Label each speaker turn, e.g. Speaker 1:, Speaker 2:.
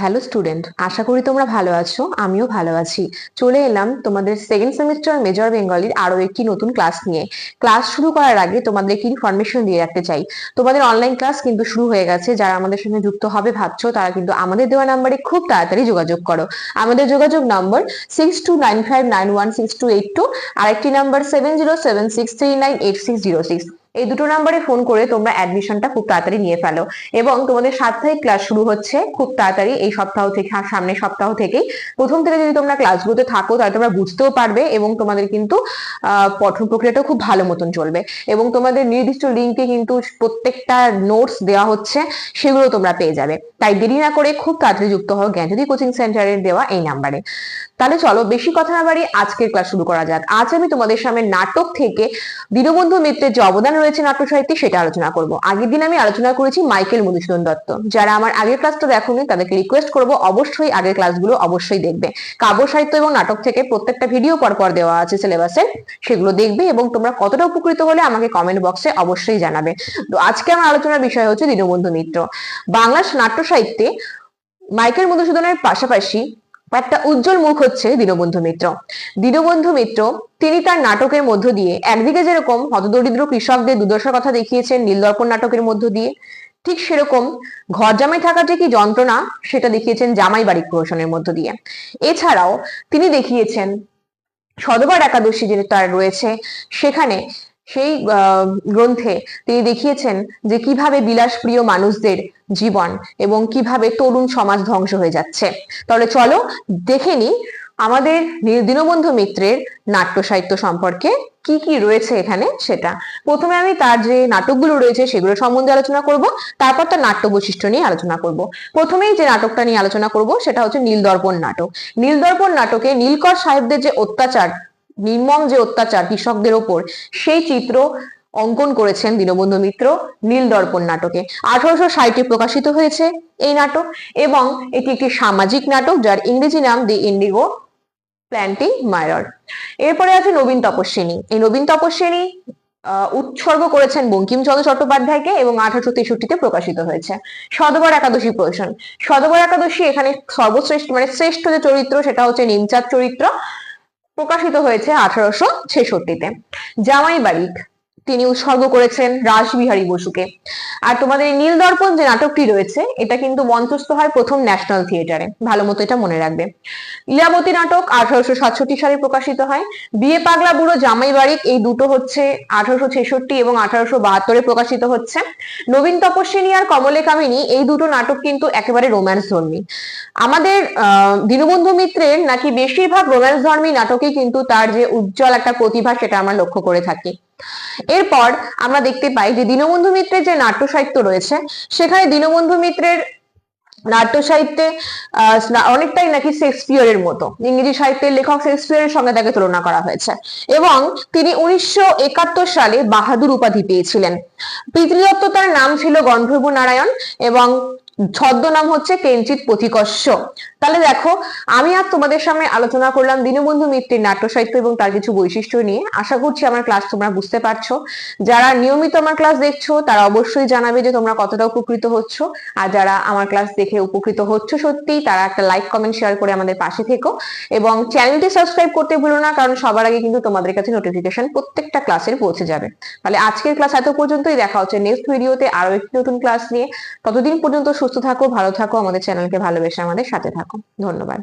Speaker 1: Hello student আশা করি তোমরা ভালো আছো, আমিও ভালো আছি। চলে এলাম তোমাদের সেকেন্ড সেমিস্টার মেজর বেঙ্গলির আরও একটি নতুন ক্লাস নিয়ে। ক্লাস শুরু করার আগে তোমাদের একটি ইনফরমেশন দিয়ে রাখতে চাই। তোমাদের অনলাইন ক্লাস কিন্তু শুরু হয়ে গেছে, যারা আমাদের সঙ্গে যুক্ত হবে ভাবছ, তারা কিন্তু আমাদের দেওয়া নাম্বারে খুব তাড়াতাড়ি যোগাযোগ করো। আমাদের যোগাযোগ নম্বর six two nine five nine one six two eight two আরেকটি number seven zero seven six three nine eight six zero six এই দুটো নাম্বারে ফোন করে তোমরা অ্যাডমিশনটা খুব তাড়াতাড়ি নিয়ে ফেলো। এবং তোমাদের সাপ্তাহিক ক্লাস শুরু হচ্ছে খুব তাড়াতাড়ি এই সপ্তাহ থেকে সামনের সপ্তাহ থেকেই। প্রথম থেকে যদি তোমরা ক্লাসগুলোতে থাকো, তাহলে তোমরা বুঝতেও পারবে এবং তোমাদের কিন্তু পঠন প্রক্রিয়াটাও খুব ভালো মতন চলবে। এবং তোমাদের নির্দিষ্ট লিঙ্কে কিন্তু প্রত্যেকটা নোটস দেওয়া হচ্ছে, সেগুলো তোমরা পেয়ে যাবে। তাই দেরি না করে খুব তাড়াতাড়ি যুক্ত হও জ্ঞানজ্যোতি কোচিং সেন্টারের দেওয়া এই নাম্বারে তাহলে চলো বেশি কথা না বাড়ি আজকের ক্লাস শুরু করা যাক। আজ আমি তোমাদের সামনে নাটক থেকে দীনবন্ধু মিত্রের যে অবদান রয়েছে নাট্য সাহিত্যে সেটা আলোচনা করব। আগের দিন আমি আলোচনা করেছি মাইকেল মধুসূদন দত্ত। যারা আমার আগের ক্লাসটা দেখোনি, তাদেরকে রিকোয়েস্ট করব, অবশ্যই আগের ক্লাসগুলো অবশ্যই দেখবে। কাব্য, সাহিত্য এবং নাটক থেকে প্রত্যেকটা ভিডিও পর পর দেওয়া আছে সিলেবাসে সেগুলো দেখবে এবং তোমরা কতটা উপকৃত হলে আমাকে কমেন্ট বক্সে অবশ্যই জানাবে। তো আজকে আমার আলোচনার বিষয় হচ্ছে দীনবন্ধু মিত্র। বাংলা নাট্য সাহিত্যে মাইকেল মধুসূদনের পাশাপাশি একটা উজ্জ্বল মুখ হচ্ছে দীনবন্ধু মিত্র। দীনবন্ধু মিত্র, তিনি তার নাটকের মধ্য দিয়ে, একদিকে যেরকম হতদরিদ্র কৃষকদের দুর্দশার কথা দেখিয়েছেন নীলদর্পণ নাটকের মধ্য দিয়ে, ঠিক সেরকম ঘর জামাই থাকা যে কি যন্ত্রণা, সেটা দেখিয়েছেন জামাই বাড়ি প্রহসনের মধ্য দিয়ে। এছাড়াও তিনি দেখিয়েছেন সদবার একাদশী যে তার রয়েছে, সেখানে সেই গ্রন্থে তিনি দেখিয়েছেন যে কীভাবে বিলাসপ্রিয় মানুষদের জীবন এবং কীভাবে তরুণ সমাজ ধ্বংস হয়ে যাচ্ছে। তাহলে চলো দেখে নি আমাদের দীনবন্ধু মিত্রের নাট্য সাহিত্য সম্পর্কে কি কি রয়েছে এখানে সেটা। প্রথমে আমি তার যে নাটকগুলো রয়েছে সেগুলো সম্বন্ধে আলোচনা করব, তারপর তার নাট্য বৈশিষ্ট্য নিয়ে আলোচনা করব। প্রথমেই যে নাটকটা নিয়ে আলোচনা করব সেটা হচ্ছে নীলদর্পণ নাটক। নীলদর্পণ নাটকে নীলকর সাহেবদের যে অত্যাচার নির্মম যে অত্যাচার কৃষকদের ওপর, সেই চিত্র অঙ্কন করেছেন দীনবন্ধু মিত্র নীলদর্পণ নাটকে। আঠারোশো ষাটে প্রকাশিত হয়েছে এই নাটক এবং এটি একটি সামাজিক নাটক যার ইংরেজি নাম দি ইন্ডিগো প্ল্যান্টিং মায়ার এরপরে আছে নবীন তপস্বিনী। এই নবীন তপস্বিনী উৎসর্গ করেছেন বঙ্কিমচন্দ্র চট্টোপাধ্যায়কে এবং আঠারোশো তেষট্টিতে প্রকাশিত হয়েছে। সদবার একাদশী প্রয়োজন সদবার একাদশী এখানে সর্বশ্রেষ্ঠ মানে শ্রেষ্ঠ যে চরিত্র সেটা হচ্ছে নিমচাঁদ চরিত্র। প্রকাশিত হয়েছে আঠারোশো ছেষট্টিতে। জামাই বাড়িক তিনি উৎসর্গ করেছেন রাসবিহারী বসুকে। আর তোমাদের এই নীলদর্পণ যে নাটকটি রয়েছে এটা কিন্তু মঞ্চস্থ হয় প্রথম ন্যাশনাল থিয়েটারে। ভালো মতো এটা মনে রাখবে। লীলাবতী নাটক আঠারোশো সাতষট্টি সালে প্রকাশিত হয়। বিয়ে পাগলা বুড়ো জামাই বাড়িক এই দুটো হচ্ছে আঠারোশো ছেষট্টি এবং আঠারোশো বাহাত্তরে প্রকাশিত হচ্ছে। নবীন তপস্বিনী আর কমলে কামিনী এই দুটো নাটক কিন্তু একেবারে রোম্যান্স ধর্মী। আমাদের আহ, দীনবন্ধু মিত্রের নাকি বেশিরভাগ রোম্যান্স ধর্মী নাটকে কিন্তু তার যে উজ্জ্বল একটা প্রতিভা সেটা আমরা লক্ষ্য করে থাকি। এরপর আমরা দেখতে পাই যে দীনবন্ধু মিত্রের যে নাট্য সাহিত্য রয়েছে, সেখানে দীনবন্ধু মিত্রের নাট্য সাহিত্যে অনেকটাই নাকি শেক্সপিয়রের মতো। ইংরেজি সাহিত্যের লেখক শেক্সপিয়রের সঙ্গে তাকে তুলনা করা হয়েছে। এবং তিনি উনিশশো একাত্তর সালে বাহাদুর উপাধি পেয়েছিলেন। পিতৃদত্ত তার নাম ছিল গন্ধর্ব নারায়ণ এবং ছদ্মনাম হচ্ছে কেঞ্চিত পথিকস্য তাহলে দেখো, আমি আর তোমাদের সামনে আলোচনা করলাম দীনবন্ধু মিত্রের নাট্য সাহিত্য এবং তার কিছু বৈশিষ্ট্য নিয়ে। আশা করছি আমার ক্লাস তোমরা বুঝতে পারছ। যারা নিয়মিত আমার ক্লাস দেখছ, তারা অবশ্যই জানাবে যে তোমরা কতটা উপকৃত হচ্ছ। আর যারা আমার ক্লাস দেখে উপকৃত হচ্ছ সত্যি, তারা একটা লাইক কমেন্ট শেয়ার করে আমাদের পাশে থেকো। এবং চ্যানেলটি সাবস্ক্রাইব করতে ভুলো না, কারণ সবার আগে কিন্তু তোমাদের কাছে নোটিফিকেশন প্রত্যেকটা ক্লাসের পৌঁছে যাবে। তাহলে আজকের ক্লাস এত পর্যন্তই। দেখা হচ্ছে নেক্সট ভিডিওতে আরও একটি নতুন ক্লাস নিয়ে। ততদিন পর্যন্ত সুস্থ থাকো ভালো থাকো আমাদের চ্যানেলকে ভালোবেসে আমাদের সাথে থাকো। ধন্যবাদ।